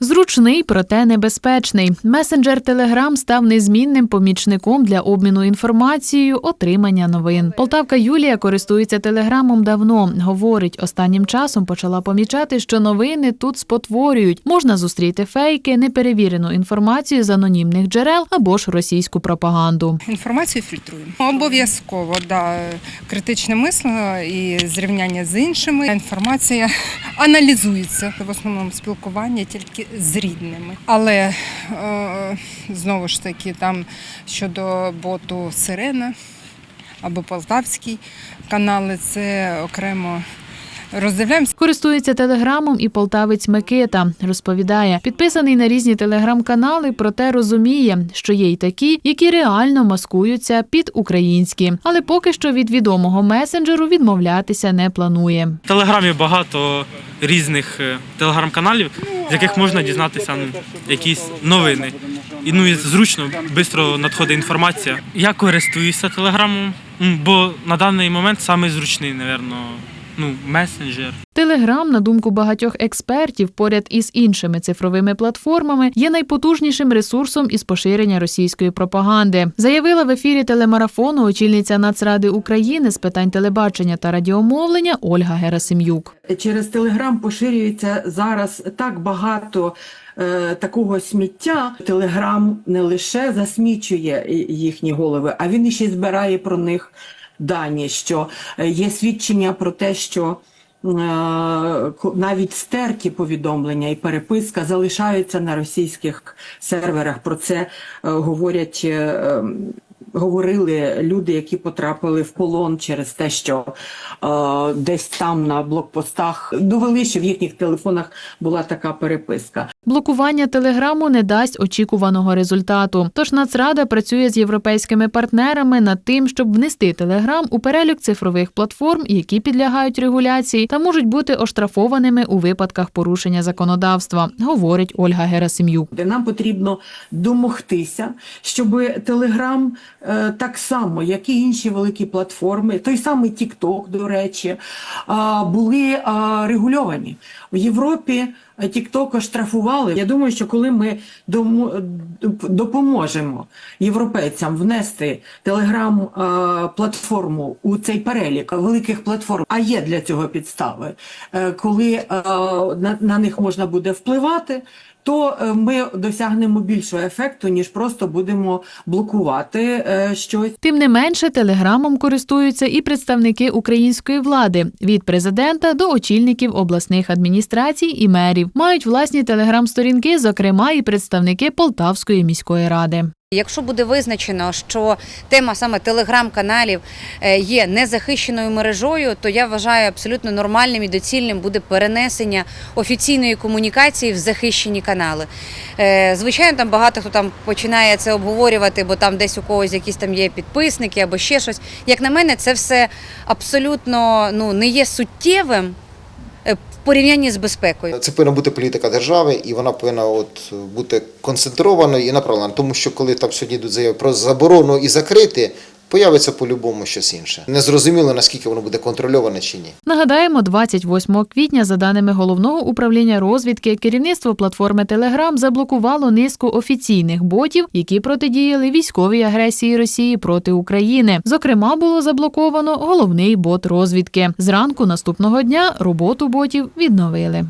Зручний, проте небезпечний. Месенджер Телеграм став незмінним помічником для обміну інформацією, отримання новин. Полтавка Юлія користується телеграмом давно. Говорить, останнім часом почала помічати, що новини тут спотворюють. Можна зустріти фейки, неперевірену інформацію з анонімних джерел або ж російську пропаганду. Інформацію фільтруємо. Обов'язково да, критичне мислення і зрівняння з іншими. Інформація аналізується в основному спілкування тільки з рідними. Але е, знову ж таки, там щодо боту Сирена або Полтавський канали, це окремо роздивляємося. Користується телеграмом і полтавець Микита. Розповідає, підписаний на різні телеграм-канали, проте розуміє, що є й такі, які реально маскуються під українські. Але поки що від відомого месенджеру відмовлятися не планує. В Телеграмі багато різних е, телеграм-каналів, з яких можна дізнатися якісь новини. І ну і зручно, швидко надходить інформація. Я користуюся телеграмом, бо на даний момент самий зручний, напевно, ну, месенджер. Телеграм, на думку багатьох експертів, поряд із іншими цифровими платформами, є найпотужнішим ресурсом із поширення російської пропаганди. Заявила в ефірі телемарафону очільниця Нацради України з питань телебачення та радіомовлення Ольга Герасим'юк. Через Телеграм поширюється зараз так багато е, такого сміття. Телеграм не лише засмічує їхні голови, а він іще збирає про них дані, що е, є свідчення про те, що е, навіть стерті повідомлення і переписка залишаються на російських серверах. Про це е, говорять. ем, Говорили люди, які потрапили в полон через те, що десь там на блокпостах довели, що в їхніх телефонах була така переписка. Блокування телеграму не дасть очікуваного результату. Тож Нацрада працює з європейськими партнерами над тим, щоб внести телеграм у перелік цифрових платформ, які підлягають регуляції та можуть бути оштрафованими у випадках порушення законодавства, говорить Ольга Герасим'юк. Де нам потрібно домогтися, щоб Телеграм е, так само, як і інші великі платформи, той самий TikTok, до речі, були регульовані. В Європі TikTok оштрафували. Я думаю, що коли ми допоможемо європейцям внести Телеграм-платформу у цей перелік великих платформ, а є для цього підстави, е, коли е, на, них можна буде впливати, то е, ми досягнемо більшого ефекту, ніж просто будемо блокувати щось. Тим не менше, телеграмом користуються і представники української влади від президента до очільників обласних адміністрацій і мерів. Мають власні телеграм-сторінки, зокрема і представники Полтавської міської ради. Якщо буде визначено, що тема саме телеграм-каналів е, є незахищеною мережою, то я вважаю абсолютно нормальним і доцільним буде перенесення офіційної комунікації в захищені канали. Е, Звичайно, там багато хто там починає це обговорювати, бо там десь у когось якісь там є підписники або ще щось. Як на мене, це все абсолютно ну не є суттєвим порівнянні з безпекою. Це повинна бути політика держави, і вона повинна от бути концентрованою і направлена. Тому що коли там сьогодні йдуть заяви про заборону і закрити, появиться по-любому щось інше. Незрозуміло, наскільки воно буде контрольоване чи ні. Нагадаємо, 28 квітня, за даними головного управління розвідки, керівництво платформи Телеграм заблокувало низку офіційних ботів, які протидіяли військовій агресії Росії проти України. Зокрема, було заблоковано головний бот розвідки. Зранку наступного дня роботу ботів відновили.